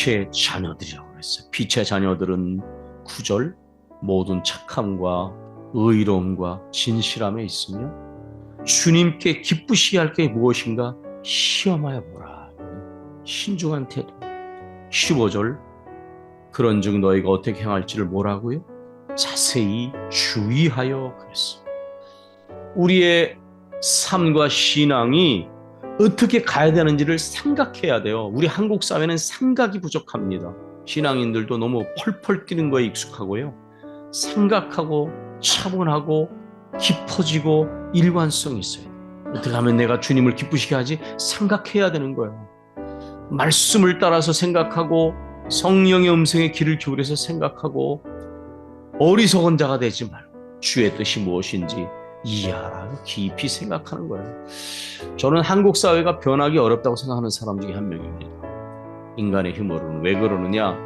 빛의 자녀들이라고 그랬어요. 빛의 자녀들은 구절 모든 착함과 의로움과 진실함에 있으며 주님께 기쁘시게 할 게 무엇인가 시험하여 보라. 신중한 태도. 15절 그런즉 너희가 어떻게 행할지를 뭐라고요? 자세히 주의하여 그랬어. 우리의 삶과 신앙이 어떻게 가야 되는지를 생각해야 돼요. 우리 한국 사회는 생각이 부족합니다. 신앙인들도 너무 펄펄 뛰는 거에 익숙하고요. 생각하고 차분하고 깊어지고 일관성이 있어요. 어떻게 하면 내가 주님을 기쁘시게 하지? 생각해야 되는 거예요. 말씀을 따라서 생각하고 성령의 음성에 귀를 기울여서 생각하고 어리석은 자가 되지 말고 주의 뜻이 무엇인지 이해하라 깊이 생각하는 거예요. 저는 한국 사회가 변하기 어렵다고 생각하는 사람 중에 한 명입니다. 인간의 힘으로는 왜 그러느냐?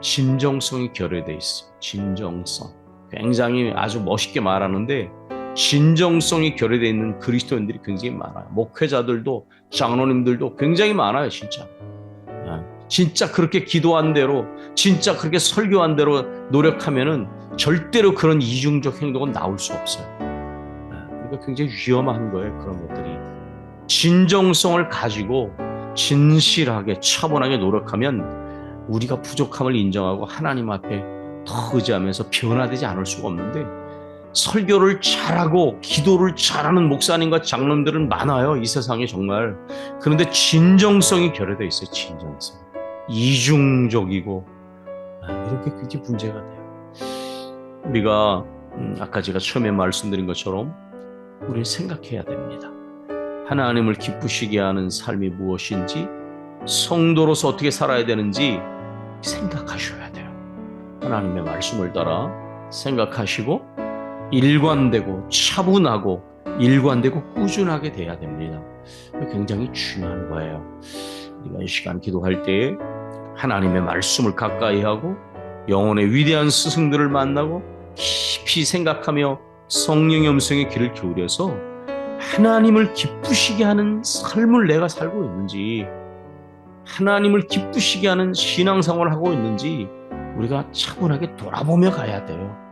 진정성이 결여돼 있어. 진정성. 굉장히 아주 멋있게 말하는데 진정성이 결여돼 있는 그리스도인들이 굉장히 많아요. 목회자들도 장로님들도 굉장히 많아요, 진짜. 예. 진짜 그렇게 기도한 대로, 진짜 그렇게 설교한 대로 노력하면은 절대로 그런 이중적 행동은 나올 수 없어요. 예. 그러니까 굉장히 위험한 거예요, 그런 것들이. 진정성을 가지고 진실하게 차분하게 노력하면 우리가 부족함을 인정하고 하나님 앞에 더 의지하면서 변화되지 않을 수가 없는데 설교를 잘하고 기도를 잘하는 목사님과 장로님들은 많아요. 이 세상에 정말. 그런데 진정성이 결여되어 있어요. 진정성. 이중적이고 아, 이렇게 굉장히 문제가 돼요. 우리가 음, 아까 제가 처음에 말씀드린 것처럼 우리는 생각해야 됩니다. 하나님을 기쁘시게 하는 삶이 무엇인지 성도로서 어떻게 살아야 되는지 생각하셔야 돼요. 하나님의 말씀을 따라 생각하시고 일관되고 차분하고 일관되고 꾸준하게 돼야 됩니다. 굉장히 중요한 거예요. 우리가 이 시간 기도할 때 하나님의 말씀을 가까이 하고 영혼의 위대한 스승들을 만나고 깊이 생각하며 성령의 음성에 귀를 기울여서 하나님을 기쁘시게 하는 삶을 내가 살고 있는지 하나님을 기쁘시게 하는 신앙생활을 하고 있는지 우리가 차분하게 돌아보며 가야 돼요.